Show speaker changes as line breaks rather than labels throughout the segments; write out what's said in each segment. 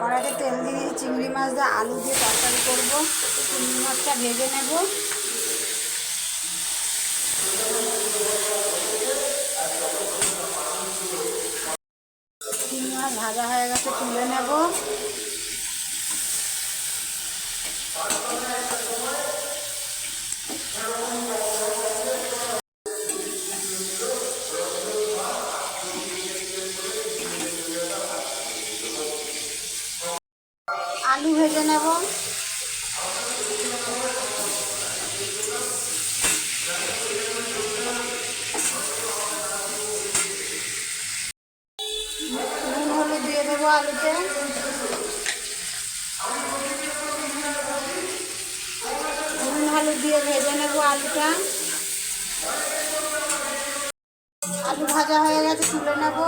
কড়াইতে তেল দিয়ে চিংড়ি মাছ দিয়ে আলু দিয়ে তরকারি করব। চিংড়ি মাছটা ভেজে নেব। চিংড়ি মাছ ভাজা হয়ে গেছে, তুলে নেব। ভেজে নেব। হলুদ দিয়ে নুন, হলুদ দিয়ে ভেজে নেব আলুটা। আলু ভাজা হয়ে গেছে, তুলে নেব।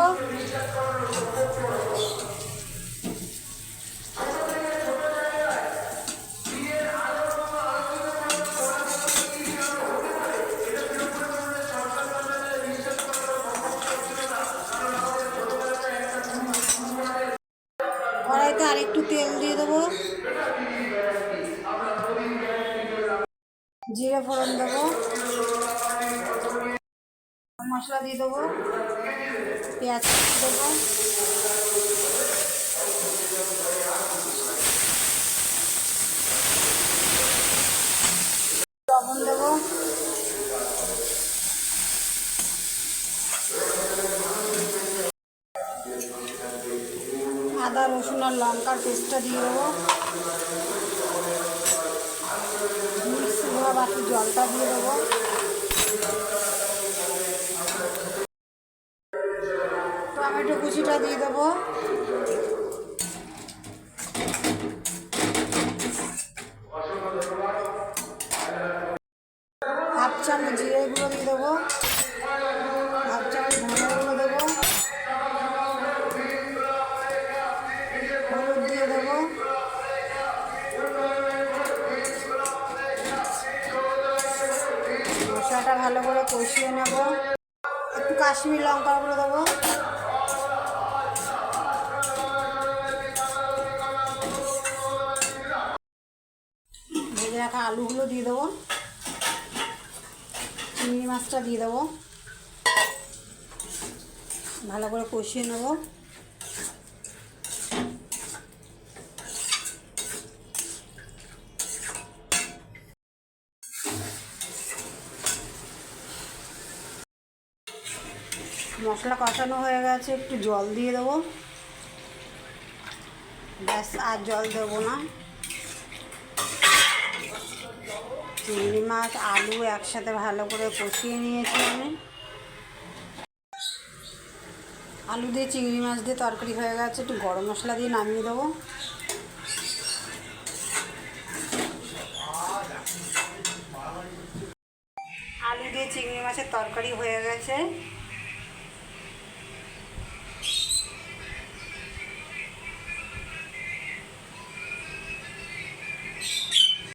কড়াইতে আরেকটু তেল দিয়ে দেবো। জিরে ফোড়ন দেবো। মশলা দিয়ে দেবো। পেঁয়াজ দেবো। লবণ দেবো। আদা, রসুন আর লঙ্কার পেস্টটা দিয়ে দেবো বাকি জলটা দিয়ে দেবো। টমেটো কুচিটা দিয়ে দেবো। হাফ চামচ জিরে গুঁড়ো দিয়ে দেবো। মশলাটা ভালো করে কষিয়ে নেব। একটু কাশ্মীর লঙ্কা গুঁড়ো দেবো। ভেজে রাখা আলুগুলো দিয়ে দেবো। চিংড়ি মাছটা দিয়ে দেবো। ভালো করে কষিয়ে নেব। মশলা কষানো হয়ে গেছে, একটু জল দিয়ে দেবো। ব্যাস, আর জল দেবো না। চিংড়ি মাছ, আলু একসাথে ভালো করে কষিয়ে নিয়েছি আমি। আলু দিয়ে চিংড়ি মাছ দিয়ে তরকারি হয়ে গেছে, একটু গরম মশলা দিয়ে নামিয়ে দেবো। আলু দিয়ে চিংড়ি মাছের তরকারি হয়ে গেছে।